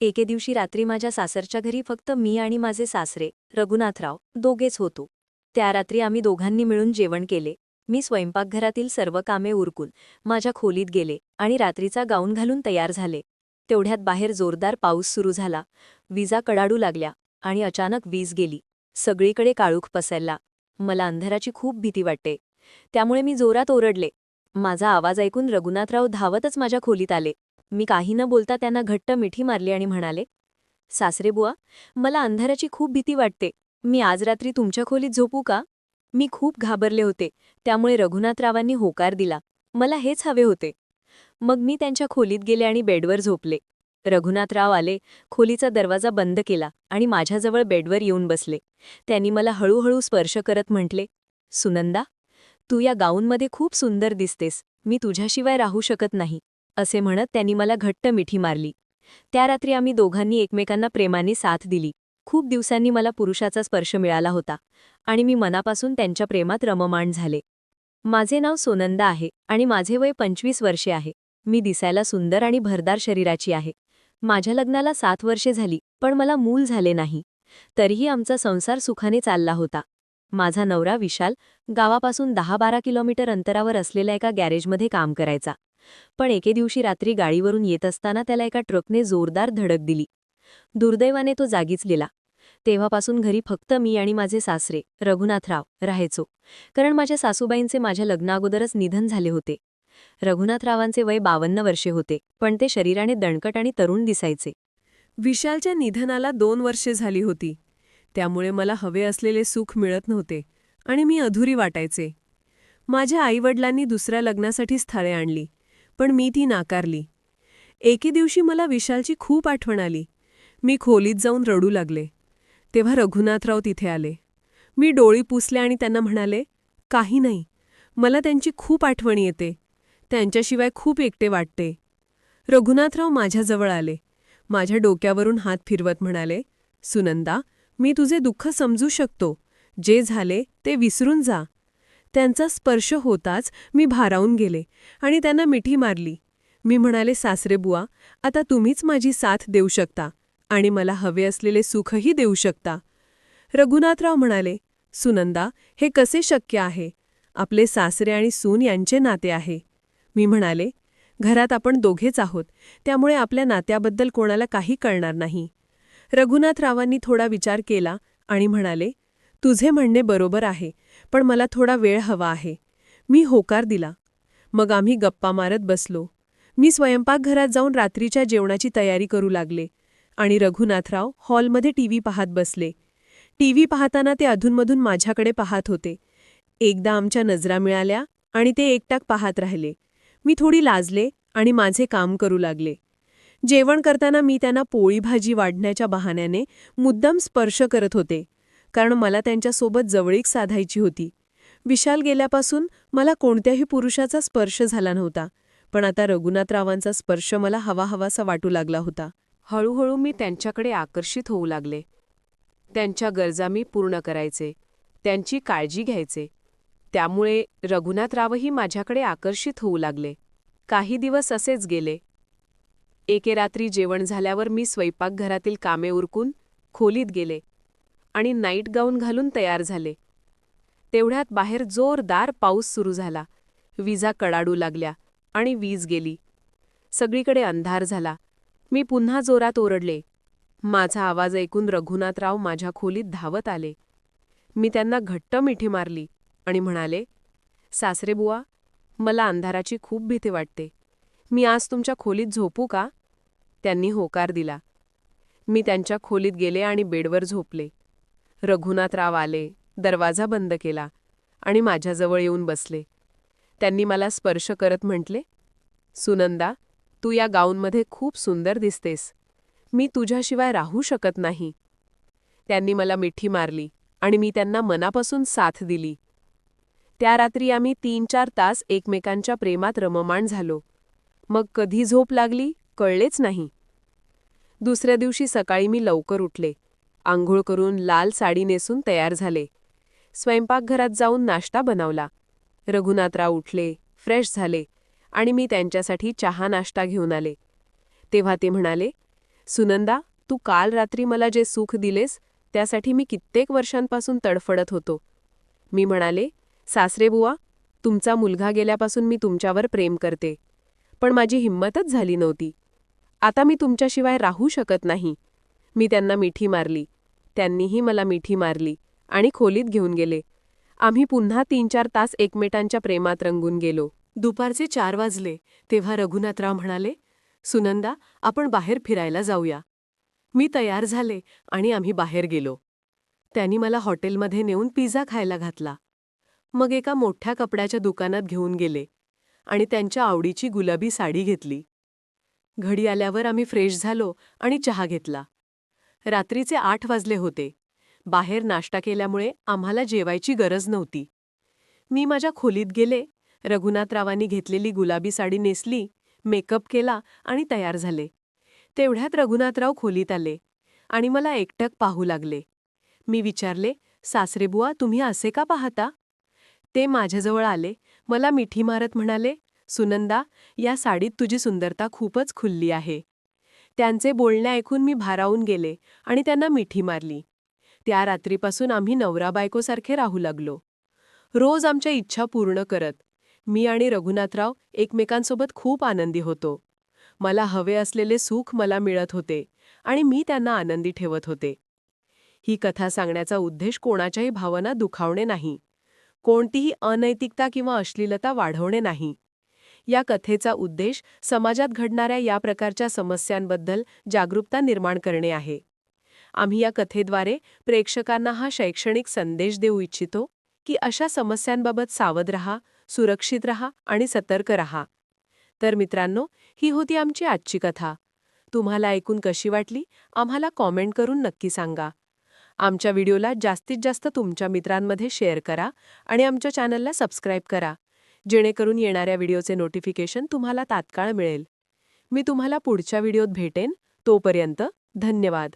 एके दिवशी रात्री माझ्या सासरच्या घरी फक्त मी आणि माझे सासरे रघुनाथराव दोघेच होतो. त्या रात्री आम्ही दोघांनी मिळून जेवण केले. मी स्वयंपाकघरातील सर्व कामे उरकून माझ्या खोलीत गेले आणि रात्रीचा गाऊन घालून तयार झाले. तेवढ्यात बाहेर जोरदार पाऊस सुरू झाला. विजा कडाडू लागल्या आणि अचानक वीज गेली. सगळीकडे काळूख पसरला. मला अंधाराची खूप भीती वाटते. त्यामुळे मी जोरात ओरडले. माझा आवाज ऐकून रघुनाथराव धावतच माझ्या खोलीत आले. मी काही न बोलता त्यांना घट्ट मिठी मारली आणि म्हणाले सासरे बुवा मला अंधाराची खूप भीती वाटते. मी आज रात्री तुमच्या खोलीत झोपू का? मी खूप घाबरले होते. त्यामुळे रघुनाथरावांनी होकार दिला. मला हेच हवे होते. मग मी त्यांच्या खोलीत गेले आणि बेडवर झोपले. रघुनाथराव आले खोलीचा दरवाजा बंद केला आणि माझ्याजवळ बेडवर येऊन बसले. त्यांनी मला हळूहळू स्पर्श करत म्हटले सुनंदा तू या गाऊनमध्ये खूप सुंदर दिसतेस. मी तुझ्याशिवाय राहू शकत नाही. असे म्हणत त्यांनी मला घट्ट मिठी मारली. त्या रात्री आम्ही दोघांनी एकमेकांना प्रेमाने साथ दिली. खूप दिवसांनी मला पुरुषाचा स्पर्श मिळाला होता आणि मी मनापासून त्यांच्या प्रेमात रममाण झाले. माझे नाव सोनंदा आहे आणि माझे वय पंचवीस वर्षे आहे. मी दिसायला सुंदर आणि भरदार शरीराची आहे. माझ्या लग्नाला सात वर्षे झाली पण मला मूल झाले नाही. तरीही आमचा संसार सुखाने चालला होता. माझा नवरा विशाल गावापासून दहा बारा किलोमीटर अंतरावर असलेल्या एका गॅरेजमध्ये काम करायचा. पण एके दिवशी रात्री गाडीवरून येत असताना त्याला एका ट्रकने जोरदार धडक दिली. दुर्दैवाने तो जागीच लिला तेव्हापासून घरी फक्त मी आणि माझे सासरे रघुनाथराव राहायचो. कारण माझ्या सासूबाईंचे माझ्या लग्नाअगोदरच निधन झाले होते. रघुनाथरावांचे वय बावन्न वर्षे होते पण ते शरीराने दणकट आणि तरुण दिसायचे. विशालच्या निधनाला दोन वर्षे झाली होती. त्यामुळे मला हवे असलेले सुख मिळत नव्हते आणि मी अधुरी वाटायचे. माझ्या आईवडिलांनी दुसऱ्या लग्नासाठी स्थळे आणली. पण मी ती नाकारली. एके दिवशी मला विशालची खूप आठवण आली. मी खोलीत जाऊन रडू लागले. तेव्हा रघुनाथराव तिथे आले. मी डोळी पुसले आणि त्यांना म्हणाले काही नाही. मला त्यांची खूप आठवण येते. त्यांच्याशिवाय खूप एकटे वाटते. रघुनाथराव माझ्याजवळ आले. माझ्या डोक्यावरून हात फिरवत म्हणाले सुनंदा मी तुझे दुःख समजू शकतो. जे झाले ते विसरून जा. त्यांचा स्पर्श होताच मी भारावून गेले आणि त्यांना मिठी मारली. मी म्हणाले सासरेबुवा आता तुम्हीच माझी साथ देऊ शकता आणि मला हवे असलेले सुखही देऊ शकता. रघुनाथराव म्हणाले सुनंदा हे कसे शक्य आहे? आपले सासरे आणि सून यांचे नाते आहे. मी म्हणाले घरात आपण दोघेच आहोत त्यामुळे आपल्या नात्याबद्दल कोणाला काही कळणार नाही. रघुनाथरावांनी थोडा विचार केला आणि म्हणाले तुझे म्हणणे बरोबर आहे पण मला थोडा वेळ हवा आहे. मी होकार दिला. मग आम्ही गप्पा मारत बसलो. मी स्वयंपाकघरात जाऊन रात्रीच्या जेवणाची तयारी करू लागले आणि रघुनाथराव हॉलमध्ये टीव्ही पाहत बसले. टीव्ही पाहताना ते अधूनमधून माझ्याकडे पाहत होते. एकदा आमच्या नजरा मिळाल्या आणि ते एकटाक पाहत राहिले. मी थोडी लाजले आणि माझे काम करू लागले. जेवण करताना मी त्यांना पोळी भाजी वाढण्याच्या बहाण्याने मुद्दाम स्पर्श करत होते. कारण मला त्यांच्यासोबत जवळीक साधायची होती. विशाल गेल्यापासून मला कोणत्याही पुरुषाचा स्पर्श झाला नव्हता पण आता रघुनाथरावांचा स्पर्श मला हवा हवासा वाटू लागला होता. हळूहळू मी त्यांच्याकडे आकर्षित होऊ लागले. त्यांच्या गरजा मी पूर्ण करायचे त्यांची काळजी घ्यायचे. त्यामुळे रघुनाथरावही माझ्याकडे आकर्षित होऊ लागले. काही दिवस असेच गेले. एके रात्री जेवण झाल्यावर मी स्वयंपाकघरातील कामे उरकून खोलीत गेले. आणि नाईट गाऊन घालून तयार झाले. तेवढ्यात बाहेर जोरदार पाऊस सुरू झाला. विजा कडाडू लागल्या आणि वीज गेली. सगळीकडे अंधार झाला. मी पुन्हा जोरात ओरडले. माझा आवाज ऐकून रघुनाथराव माझ्या खोलीत धावत आले. मी त्यांना घट्ट मिठी मारली आणि म्हणाले सासरे बुवा मला अंधाराची खूप भीती वाटते. मी आज तुमच्या खोलीत झोपू का? त्यांनी होकार दिला. मी त्यांच्या खोलीत गेले आणि बेडवर झोपले. रघुनाथराव आले दरवाजा बंद केला आणि माझ्याजवळ येऊन बसले. त्यांनी मला स्पर्श करत म्हटले सुनंदा तू या गाऊनमध्ये खूप सुंदर दिसतेस. मी तुझ्याशिवाय राहू शकत नाही. त्यांनी मला मिठी मारली आणि मी त्यांना मनापासून साथ दिली. त्या रात्री आम्ही तीन चार तास एकमेकांच्या प्रेमात रममाण झालो. मग कधी झोप लागली कळलेच नाही. दुसऱ्या दिवशी सकाळी मी लवकर उठले. आंघोळ करून लाल साडी नेसून तयार झाले. स्वयंपाकघरात जाऊन नाश्ता बनवला. रघुनाथराव उठले फ्रेश झाले आणि मी त्यांच्यासाठी चहा नाश्ता घेऊन आले. तेव्हा ते म्हणाले सुनंदा तू काल रात्री मला जे सुख दिलेस त्यासाठी मी कित्येक वर्षांपासून तडफडत होतो. मी म्हणाले सासरेबुवा तुमचा मुलगा गेल्यापासून मी तुमच्यावर प्रेम करते पण माझी हिंमतच झाली नव्हती. आता मी तुमच्याशिवाय राहू शकत नाही. मी त्यांना मिठी मारली. त्यांनीही मला मिठी मारली आणि खोलीत घेऊन गेले. आम्ही पुन्हा तीन चार तास एकमेकांच्या प्रेमात रंगून गेलो. दुपारचे चार वाजले. तेव्हा रघुनाथराव म्हणाले सुनंदा आपण बाहेर फिरायला जाऊया. मी तयार झाले आणि आम्ही बाहेर गेलो. त्यांनी मला हॉटेलमध्ये नेऊन पिझ्झा खायला घातला. मग एका मोठ्या कपड्याच्या दुकानात घेऊन गेले आणि त्यांच्या आवडीची गुलाबी साडी घेतली. घडी आल्यावर आम्ही फ्रेश झालो आणि चहा घेतला. रात्रीचे आठ वाजले होते. बाहेर नाश्ता केल्यामुळे आम्हाला जेवायची गरज नव्हती. मी माझ्या खोलीत गेले. रघुनाथरावांनी घेतलेली गुलाबी साडी नेसली मेकअप केला आणि तयार झाले. तेवढ्यात रघुनाथराव खोलीत आले आणि मला एकटक पाहू लागले. मी विचारले सासरेबुवा तुम्ही असे का पाहता? ते माझ्याजवळ आले. मला मिठी मारत म्हणाले सुनंदा या साडीत तुझी सुंदरता खूपच खुलली आहे. त्यांचे बोलणे ऐकून मी भारावून गेले आणि त्यांना मिठी मारली. त्या रात्रीपासून आम्ही नवरा बायकोसारखे राहू लागलो. रोज आमच्या इच्छा पूर्ण करत मी आणि रघुनाथराव एकमेकांसोबत खूप आनंदी होतो. मला हवे असलेले सुख मला मिळत होते आणि मी त्यांना आनंदी ठेवत होते. ही कथा सांगण्याचा उद्देश कोणाच्याही भावना दुखावणे नाही. कोणतीही अनैतिकता किंवा अश्लीलता वाढवणे नाही. या कथेचा उद्देश समाजात घडणाऱ्या या प्रकारच्या समस्यांबद्दल जागरूकता निर्माण करणे आहे. आम्ही या कथेद्वारे प्रेक्षकांना हा शैक्षणिक संदेश देऊ इच्छितो की अशा समस्यांबाबत सावध रहा सुरक्षित रहा आणि सतर्क रहा. तर मित्रांनो ही होती आमची आजची कथा. तुम्हाला ऐकून कशी वाटली? आम्हाला कॉमेंट करून नक्की सांगा. आमच्या व्हिडिओला जास्तीत जास्त तुमच्या मित्रांमध्ये शेअर करा आणि आमच्या चॅनलला सबस्क्राईब करा. जेणेकरून येणाऱ्या व्हिडिओचे नोटिफिकेशन तुम्हाला तात्काळ मिळेल. मी तुम्हाला पुढच्या व्हिडिओत भेटेन. तोपर्यंत धन्यवाद.